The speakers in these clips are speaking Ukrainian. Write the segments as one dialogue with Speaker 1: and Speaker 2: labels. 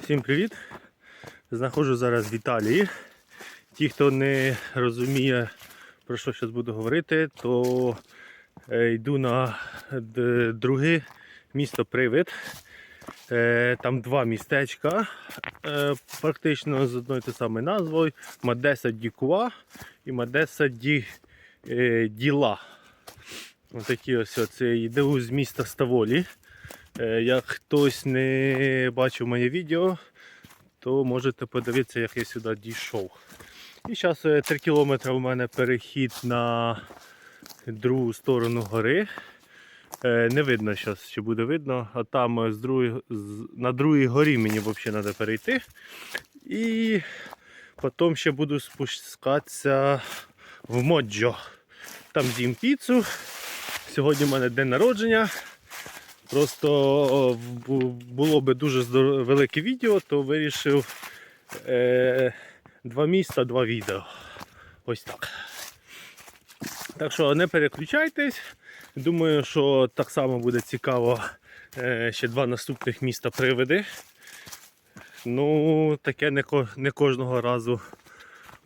Speaker 1: Всім привіт! Знаходжу зараз в Італії. Ті, хто не розуміє, про що зараз буду говорити, то е, йду на друге місто Привид. Е, Там два містечка, е, практично з одною та самою назвою Мадеса Дікуа і Мадеса Ді, Діла. Ось такі ось це йду з міста Ставолі. Е, Як хтось не бачив моє відео, то можете подивитися, як я сюди дійшов. І зараз 3 кілометри у мене перехід на другу сторону гори. Е, Не видно зараз, чи буде видно, а там е, з другої, на другій горі мені взагалі треба перейти. І потім ще буду спускатися в Моджо. Там з'їм піцу. Сьогодні в мене день народження. Просто було би дуже велике відео, то вирішив е, два міста, два відео. Ось так. Так що не переключайтесь. Думаю, що так само буде цікаво е, ще два наступних міста привиди. Ну, таке не, не кожного разу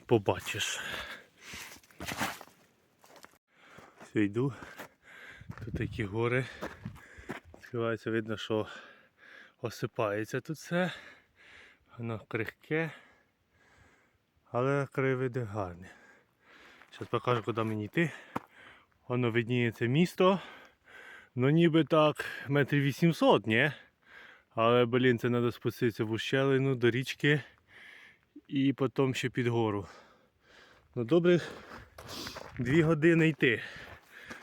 Speaker 1: побачиш. Все, йду. Тут такі гори. Відкривається, видно, що осипається тут все. Воно крихке, але краєвиди гарні. Зараз покажу, куди мені йти. Воно видніється місто. Ну ніби так, метрів 800, ні? Але, блін, це треба спуститися в ущелину до річки і потім ще під гору. Ну добрих дві години йти.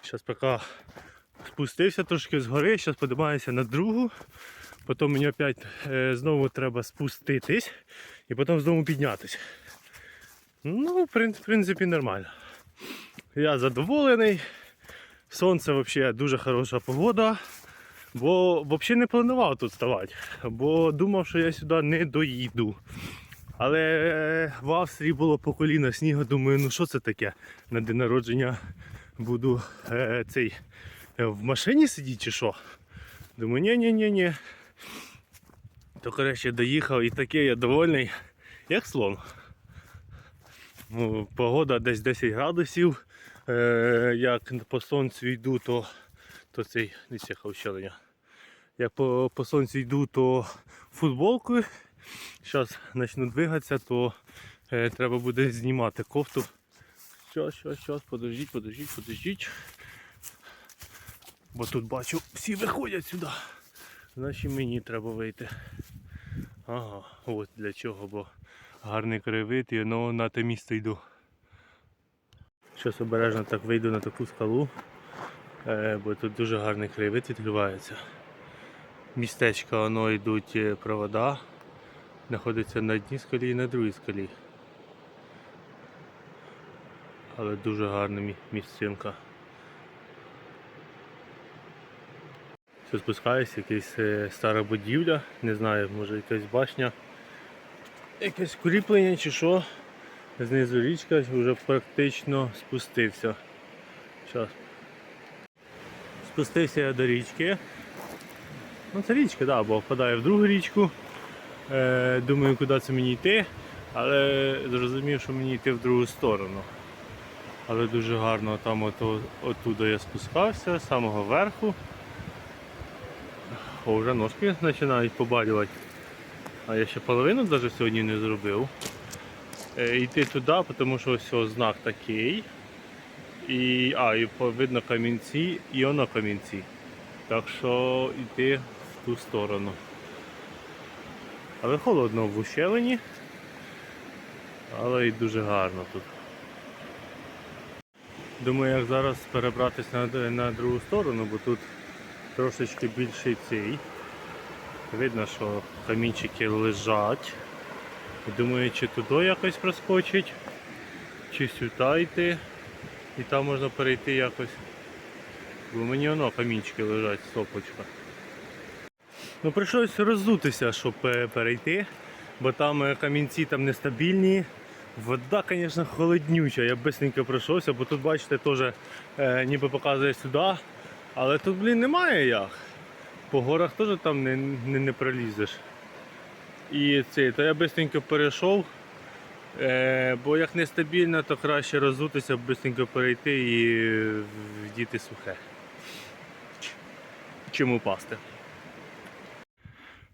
Speaker 1: Зараз поки спустився трошки з гори, зараз подимаюся на другу. Потім мені опять е, знову треба спуститись і потім знову піднятися. Ну, в принципі, нормально. Я задоволений. Сонце взагалі дуже хороша погода. Бо взагалі не планував тут ставати, бо думав, що я сюди не доїду. Але е, в Австрії було по коліна снігу, думаю, ну що це таке? На день народження буду е, цей в машині сидіти чи що? Думаю, ні-ні-ні-ні. То коротше доїхав і такий я довольний, як слон. Ну, погода десь 10 градусів. Е, як по сонцю йду, то, то цей не яка ущелення. Як по, по сонцю йду, то футболкою. Зараз почну двигатися, то е, треба буде знімати кофту. Щас, щас, щас, подождіть, подождіть, подождіть. Бо тут бачу, всі виходять сюди. Значить мені треба вийти. Ага, от для чого, бо гарний краєвид і ну, на те місце йду. Щось обережно так вийду на таку скалу, е, бо тут дуже гарний краєвид відкривається. Містечка воно йдуть е, провода, знаходиться на одній скалі і на другій скалі. Але дуже гарна мі- місцинка. Що спускаюся, якась е, стара будівля, не знаю, може якась башня. Якесь кріплення чи що. Знизу річка вже практично спустився. Зараз. Спустився я до річки. Ну це річка, да, бо впадає в другу річку. Е, думаю, куди це мені йти, але зрозумів, що мені йти в другу сторону. Але дуже гарно там ото, оттуда я спускався, з самого верху. О, вже ножки починають побалювати. А я ще половину навіть сьогодні не зробив. Е, йти туди, тому що ось ось знак такий. І, а, і видно камінці, і воно камінці. Так що йти в ту сторону. Але холодно в ущелині. Але і дуже гарно тут. Думаю, як зараз перебратися на, на другу сторону, бо тут трошечки більший цей. Видно, що камінчики лежать. Думаю, чи туди якось проскочить, чи сюди йти. І там можна перейти якось. Бо мені воно камінчики лежать, сопочка. Ну прийшлось роздутися, щоб е, перейти, бо там е, камінці там нестабільні. Вода, звісно, холоднюча. Я бистренько пройшовся, бо тут, бачите, теж е, ніби показує сюди. Але тут, блін, немає як. По горах теж там не, не, не пролізеш. І це, то я швидко перейшов. Е, бо як нестабільно, то краще розутися, швидко перейти і вдіти сухе. Чим упасти.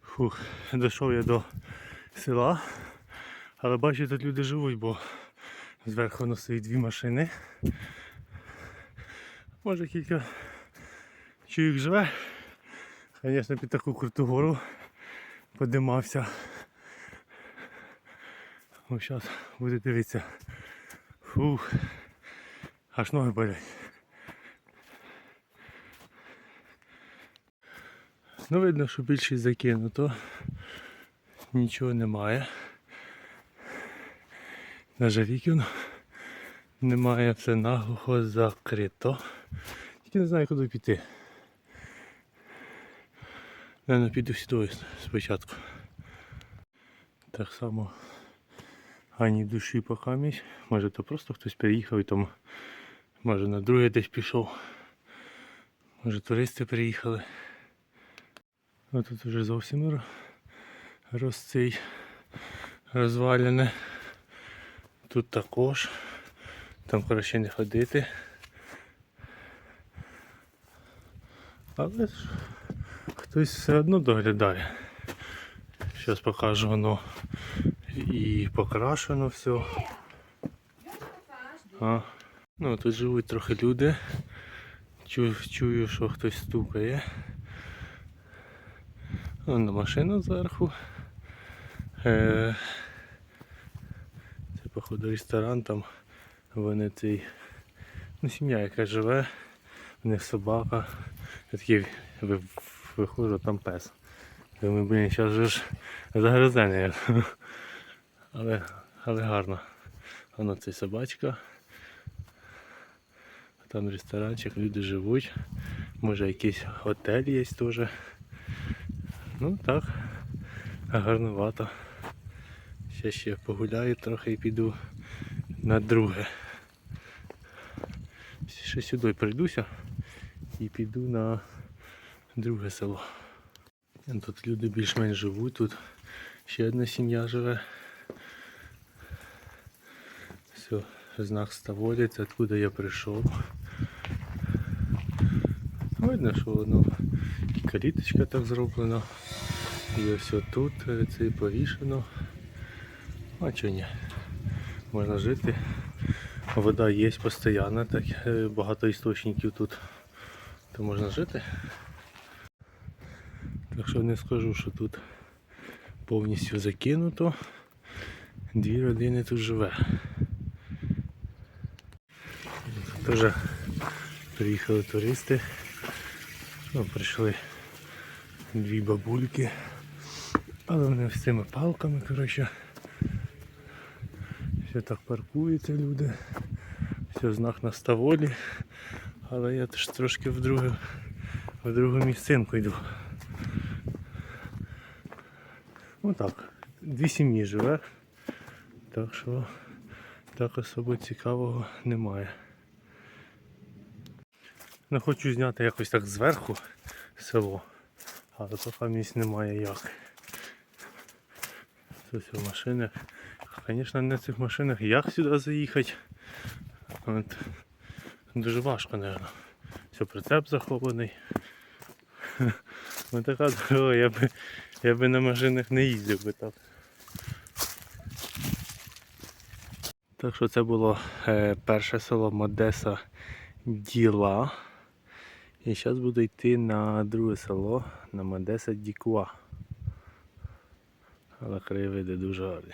Speaker 1: Фух, дійшов я до села. Але бачу, тут люди живуть, бо зверху воно стоїть дві машини. Може кілька чоловік живе. Звісно, під таку круту гору подимався. Ось зараз буде дивитися. Фух. Аж ноги болять. Ну видно, що більшість закинуто. Нічого немає. Навіть вікон немає, все наглухо закрито. Тільки не знаю, куди піти. Наверно, піду сюди спочатку. Так само ані душі поки місць. Може то просто хтось переїхав і там може на друге десь пішов. Може туристи приїхали. А тут вже зовсім розцей розвалене. Тут також. Там краще не ходити. Але хтось все одно доглядає. Зараз покажу воно і покрашено все. А. Ну, тут живуть трохи люди. Чую, чую, що хтось стукає. Вон машина зверху. Е, це, походу, ресторан там. Вони цей. Ну, сім'я, яка живе, в них собака. Такий виходжу, там пес. Думаю, блін, зараз же ж загризений. Але, але гарно. Воно це собачка. Там ресторанчик, люди живуть. Може якийсь готель є теж. Ну так, гарновато. Ще ще погуляю трохи і піду на друге. Ще сюди прийдуся і піду на друге село. Тут люди більш-менш живуть, тут ще одна сім'я живе. Все, знак ставоліць, откуда я прийшов. Видно, що воно і каліточка так зроблена. І все тут е, це повішено. А чого ні? Можна жити. Вода є постійно, так е, багато істочників тут. То можна жити. Так що не скажу, що тут повністю закинуто. Дві родини тут живе. Тут теж приїхали туристи. Ну, прийшли дві бабульки. Але вони з цими палками, коротше. Все так паркуються люди. Все знак на ставолі. Але я теж трошки в другу, в другу місцинку йду. Ну так, дві сім'ї живе. Так що так особо цікавого немає. Не хочу зняти якось так зверху село, але поки місць немає як. Це все машини. Звісно, на цих машинах як сюди заїхати. От. Дуже важко, мабуть. Все, прицеп захований. Ось така дорога, я би, я би на машинах не їздив би так. Так що це було е, перше село Модеса Діла. І зараз буду йти на друге село на Модеса Дікуа. Але краєвиди дуже гарні.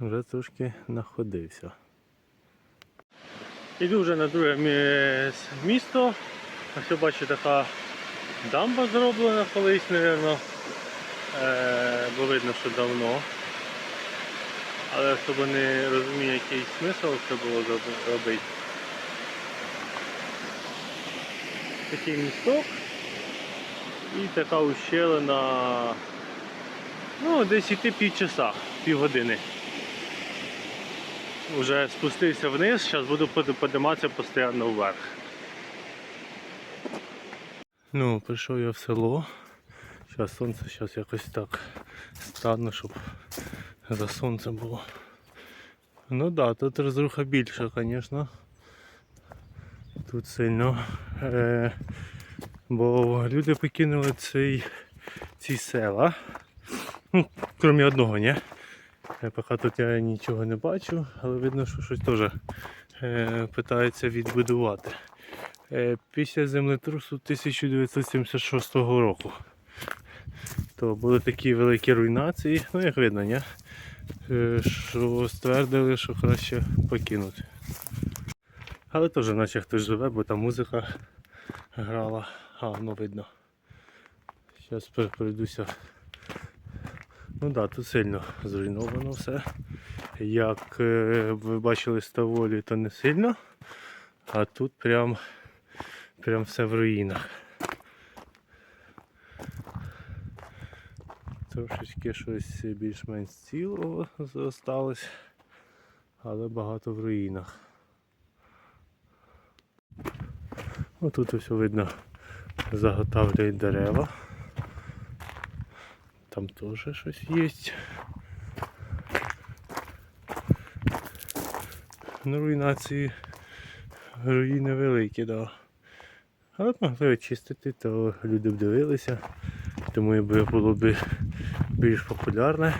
Speaker 1: Вже трошки находився. Іду вже на друге місто. Ось бачу така дамба зроблена колись, мабуть. Е, бо видно, що давно. Але особо не розумію, який смисл це було робити. Такий місток і така ущелина. Ну, десь іти півчаса, півгодини. Уже спустився вниз, зараз буду подиматися постійно вверх. Ну, прийшов я в село. Зараз сонце зараз якось так стане, щоб за сонцем було. Ну так, да, тут розруха більша, звісно. Тут сильно. Е, бо люди покинули цей, ці села. Ну, крім одного, ні? Е, Поки тут я нічого не бачу, але видно, що щось теж е, питається відбудувати. Е, після землетрусу 1976 року. То були такі великі руйнації, ну як видно, ні? Е, що ствердили, що краще покинути. Але теж наче хтось живе, бо там музика грала. А, ну видно. Зараз перейдуся. Ну так, да, тут сильно зруйновано все. Як е, ви бачили з Таволі, то не сильно. А тут прям, прям все в руїнах. Трошечки щось більш-менш цілого залишилось, але багато в руїнах. Отут ось видно заготавлюють дерева. Там теж щось є. Ну, руйнації руїни великі, да. Але б могли очистити, то люди б дивилися, тому якби було б більш популярне.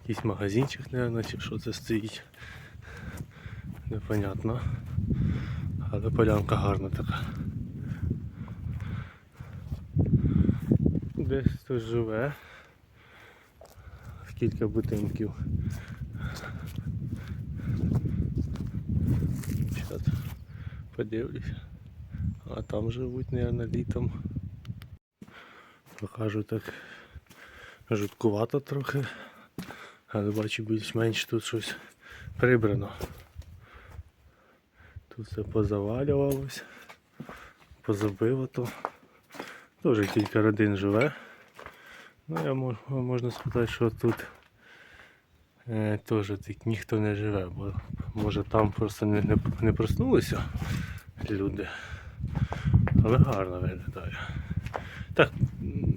Speaker 1: Якийсь магазинчик, мабуть, чи що це стоїть. Непонятно. Але полянка гарна така. Десь хтось живе. В кілька будинків. Зараз подивлюсь. А там живуть, мабуть, літом. Покажу так жуткувато трохи. Але бачу більш-менш тут щось прибрано. Тут все позавалювалось, позабивато. Теж кілька родин живе. Ну, я мож, можна сказати, що тут е, теж так ніхто не живе, бо може там просто не, не, не проснулися люди. Але гарно виглядає. Так,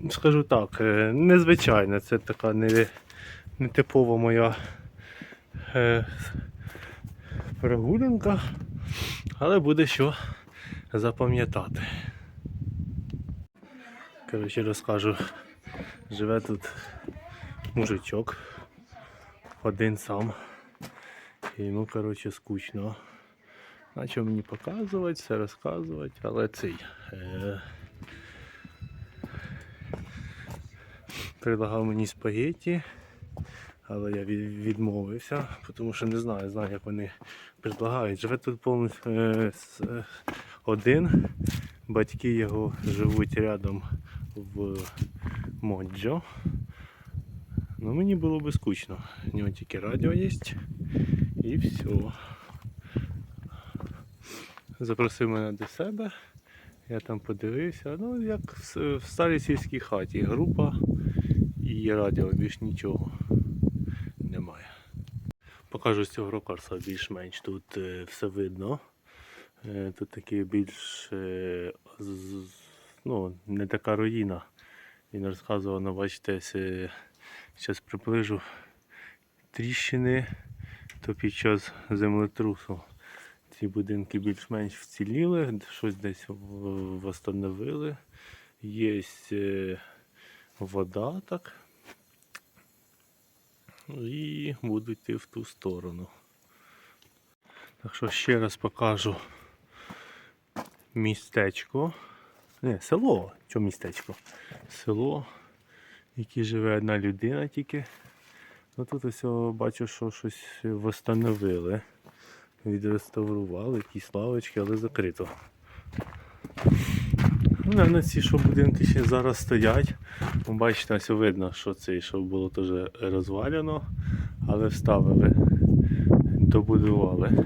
Speaker 1: скажу так, е, незвичайно, це така не, не типова моя е, прогулянка, але буде що запам'ятати. Коротше, розкажу. Живе тут мужичок. Один сам. І йому, коротше, скучно. Почав мені показувати, все розказувати, але цей. Е- предлагав мені спагетті, але я відмовився, тому що не знаю, знаю, як вони предлагають. Живе тут повністю е, е, один. Батьки його живуть рядом в Моджо. Ну мені було би скучно. У нього тільки радіо є і все. Запросив мене до себе. Я там подивився. Ну, як в старій сільській хаті. Група і радіо, більш нічого немає. Покажу з цього рокарса більш-менш тут е, все видно. Е, Тут такий більш е, ну, не така руїна. Він розказував, ну, бачите, зараз приближу тріщини, то під час землетрусу ці будинки більш-менш вціліли, щось десь в- восстановили. Є е, вода так. І буду йти в ту сторону. Так що ще раз покажу містечко. Не, село. Чому містечко? Село, в яке живе одна людина тільки. Ну тут ось бачу, що щось встановили. Відреставрували, якісь лавочки, але закрито. Ну, наверно, ці що будинки ще зараз стоять. Бачите, ось видно, що це що було теж розвалено, але вставили, добудували.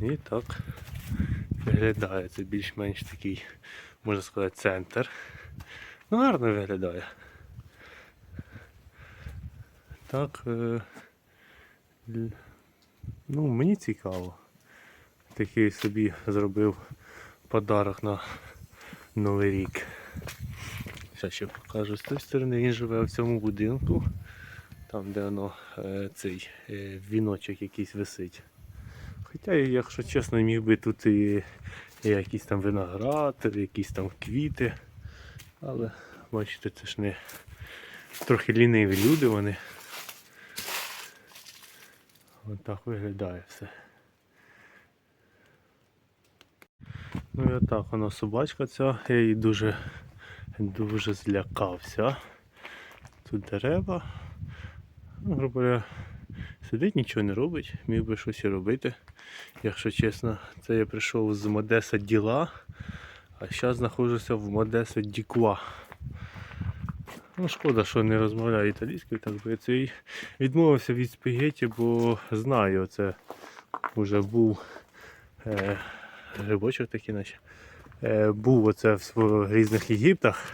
Speaker 1: І так виглядає. Це більш-менш такий, можна сказати, центр. Ну, гарно виглядає. Так. Е, ну, мені цікаво. такий собі зробив подарок на Новий рік. Зараз ще покажу з тої сторони, він живе в цьому будинку, там де воно е, цей е, віночок якийсь висить. Хоча, якщо чесно, міг би тут і, якийсь там виноград, якісь там квіти. Але бачите, це ж не трохи ліниві люди вони. Ось так виглядає все. Ну і отак вона собачка ця, я її дуже, дуже злякався. Тут дерева. Ну, грубо говоря, сидить, нічого не робить, міг би щось і робити. Якщо чесно, це я прийшов з Модеса Діла, а зараз знаходжуся в Модеса Дікуа. Ну, шкода, що не розмовляю італійською, так би це і відмовився від спагетті, бо знаю, це вже був е, грибочок такий, наче. Е, був оце в різних Єгиптах.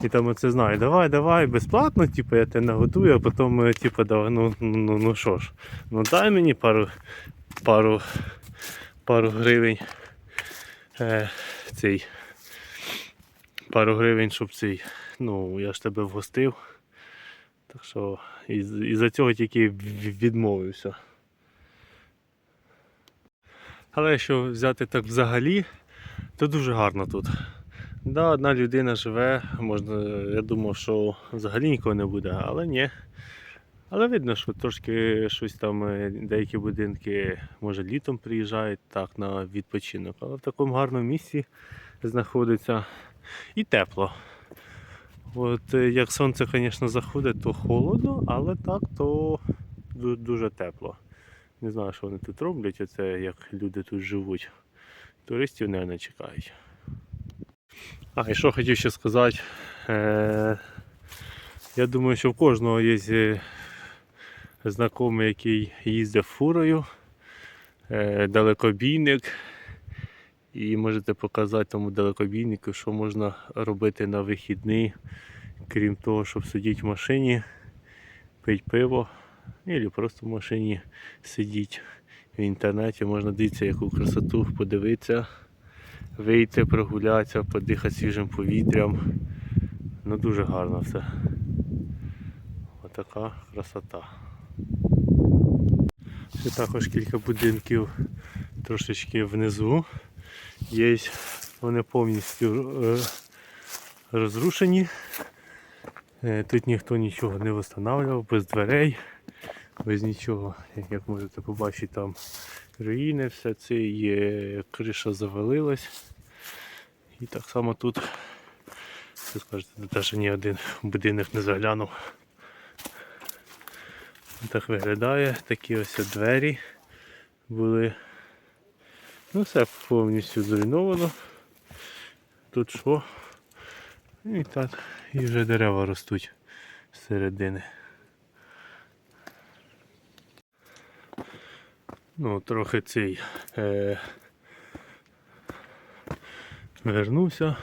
Speaker 1: І там оце знаю, давай, давай, безплатно, типу, я тебе наготую, а потім, е, типу, давай, ну, ну, ну що ж, ну дай мені пару, пару, пару гривень. Е, цей, пару гривень, щоб цей, ну, я ж тебе вгостив. Так що із, із-за цього тільки відмовився. Але якщо взяти так взагалі, то дуже гарно тут. Да, одна людина живе, можна, я думав, що взагалі нікого не буде, але ні. Але видно, що трошки щось там, е, деякі будинки, може літом приїжджають так на відпочинок, але в такому гарному місці знаходиться і тепло. От е, як сонце, звісно, заходить, то холодно, але так, то дуже тепло. Не знаю, що вони тут роблять, оце як люди тут живуть. Туристів, не чекають. А, і що хотів ще сказати. Е, я думаю, що в кожного є е, знайомий, який їздить фурою, е, далекобійник. І можете показати тому далекобійнику, що можна робити на вихідний, крім того, щоб сидіти в машині, пити пиво, або просто в машині сидіти. В інтернеті можна дивитися, яку красоту подивитися, вийти, прогулятися, подихати свіжим повітрям. Ну дуже гарно все. Отака красота. Ще також кілька будинків трошечки внизу. Є, вони повністю е, розрушені. Е, Тут ніхто нічого не встановлював, без дверей, без нічого. Як- можете побачити, там руїни, все це є, криша завалилась. І так само тут, ви скажете, навіть ні один будинок не заглянув. Так виглядає, такі ось двері були. Ну все повністю зруйновано. Тут що? І так, і вже дерева ростуть з. Ну, трохи цей е, вернувся.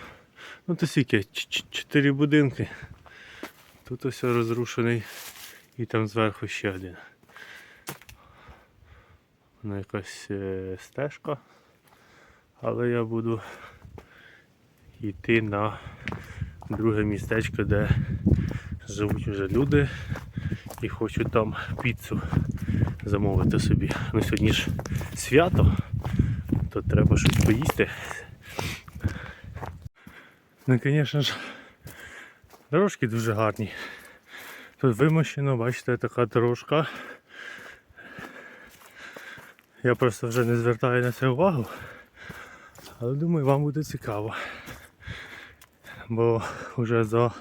Speaker 1: Ну то скільки? Чотири будинки. Тут ось розрушений і там зверху ще один. Воно якась е, стежка. Але я буду йти на друге містечко, де живуть вже люди і хочу там піцу замовити собі. Ну сьогодні ж свято, то треба щось поїсти. Ну, звісно ж, дорожки дуже гарні. Тут вимощено, бачите, така дорожка. Я просто вже не звертаю на це увагу. Але думаю, вам буде цікаво. Бо вже за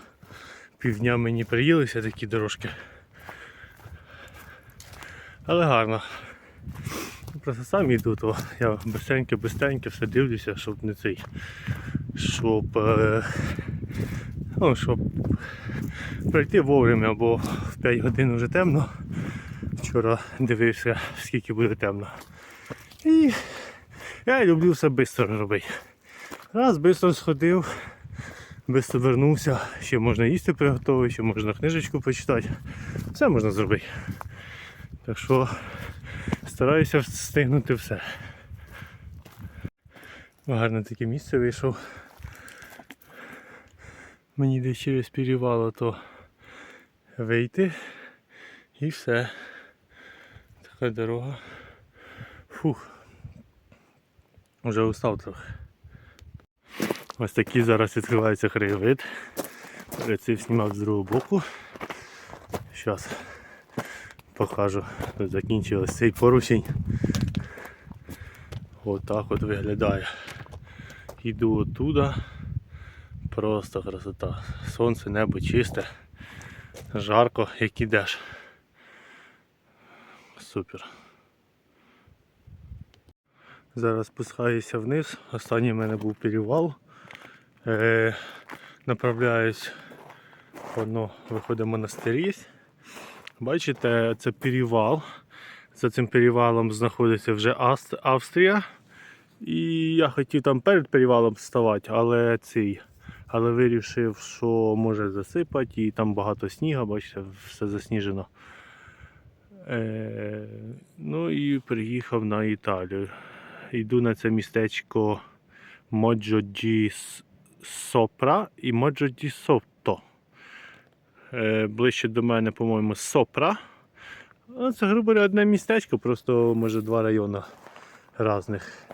Speaker 1: півдня мені приїлися такі дорожки. Але гарно. Просто сам йду, то я бистренько все дивлюся, щоб не цей. Щоб. Е, ну, щоб пройти вовремя, бо в 5 годин вже темно. Вчора дивився, скільки буде темно. Я люблю все швидко робити. Раз швидко сходив, швидко вернувся, ще можна їсти приготувати, ще можна книжечку почитати. Все можна зробити. Так що стараюся встигнути все. Гарне таке місце вийшов. Мені десь через перевало то вийти і все. Така дорога. Фух. Уже устав трохи. Ось такий зараз відкривається краєвид. Перед цим знімав з другого боку. Зараз покажу. Тут закінчилось цей поручень. Отак от виглядає. Іду оттуда. Просто красота. Сонце, небо чисте, жарко, як ідеш. Супер. Зараз спускаюся вниз. Останній в мене був перевал. Е, направляюсь воно виходить монастирі. Бачите, це перевал. За цим перевалом знаходиться вже Австрія. І я хотів там перед перевалом ставати, але цей. Але вирішив, що може засипати, і там багато снігу, бачите, все засніжено. Е, ну і приїхав на Італію. Йду на це містечко Моджо ді Сопра і Моджо ді Сотто. Е, ближче до мене, по-моєму, Сопра. Ну, Це, грубо говоря, одне містечко, просто може два райони різних.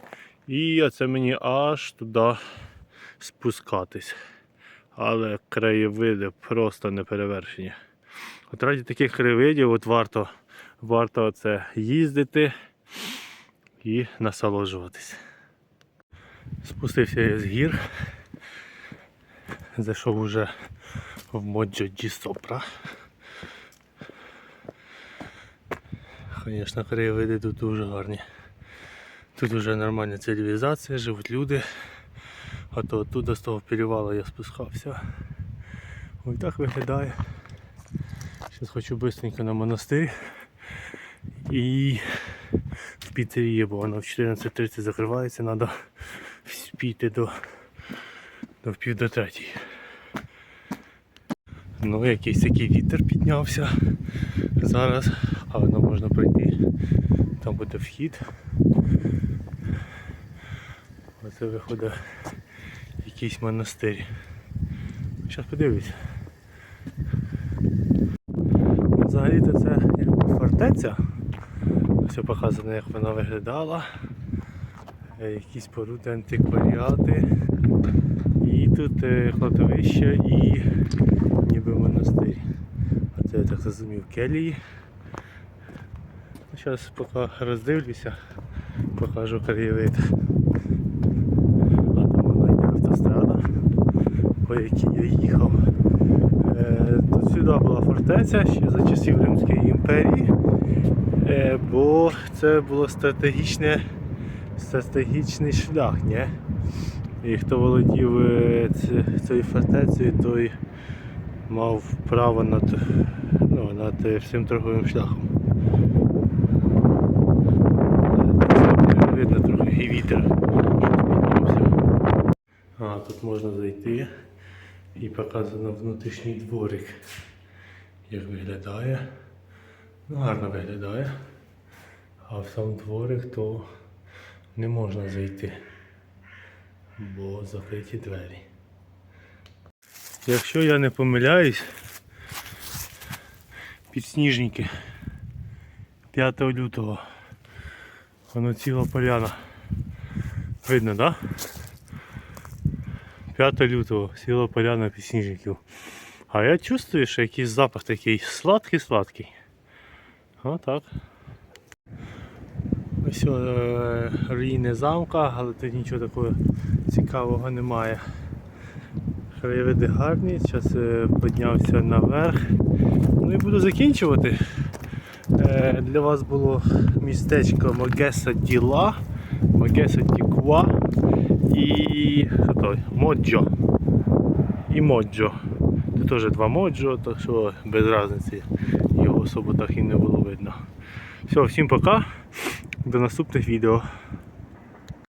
Speaker 1: І оце мені аж туди спускатись. Але краєвиди просто неперевершені. От раді таких краєвидів от варто, варто це їздити і насолоджуватись. Спустився я з гір. Зайшов уже в Моджо Ді Сопра. Звісно, краєвиди тут дуже гарні. Тут вже нормальна цивілізація, живуть люди. А то оттуда з того перевалу я спускався. Ось так виглядає. Зараз хочу швидко на монастир і в піцерії, бо воно в 14.30 закривається, треба спіти до, до пів до третій. Ну, якийсь такий вітер піднявся зараз, а воно можна пройти. Там буде вхід. Оце виходить якийсь монастир. Зараз подивлюсь. Взагалі-то це якби фортеця. Все показано, як вона виглядала. Е, Якісь споруди антикваріати. І тут е, кладовище і ніби монастир. Оце я так зрозумів келії. Зараз поки роздивлюся, покажу краєвид. А там вона йде автострада, по якій я їхав. Е, Тут сюди була фортеця ще за часів Римської імперії, бо це було стратегічне, стратегічний шлях. Ні? І хто володів е, цією фортецею, той мав право над, ну, над е, всім торговим шляхом. Е, Видно трохи і вітер. А, тут можна зайти і показано внутрішній дворик. Як виглядає. Ну, гарно виглядає. А в сам дворик то не можна зайти, бо закриті двері. Якщо я не помиляюсь, підсніжники 5 лютого. Воно ціла поляна. Видно, так? Да? 5 лютого ціла поляна підсніжників. А я чувствую, що якийсь запах такий сладкий-сладкий. Отак. Ось е, руїни замка, але тут нічого такого цікавого немає. Краєвиди гарні, зараз е, піднявся наверх. Ну і буду закінчувати. Е, Для вас було містечко Магеса Діла, Магеса Діква і що Моджо. І Моджо. Тут теж два Моджо, так що без різниці особо так і не було видно. Все, всім пока. До наступних відео.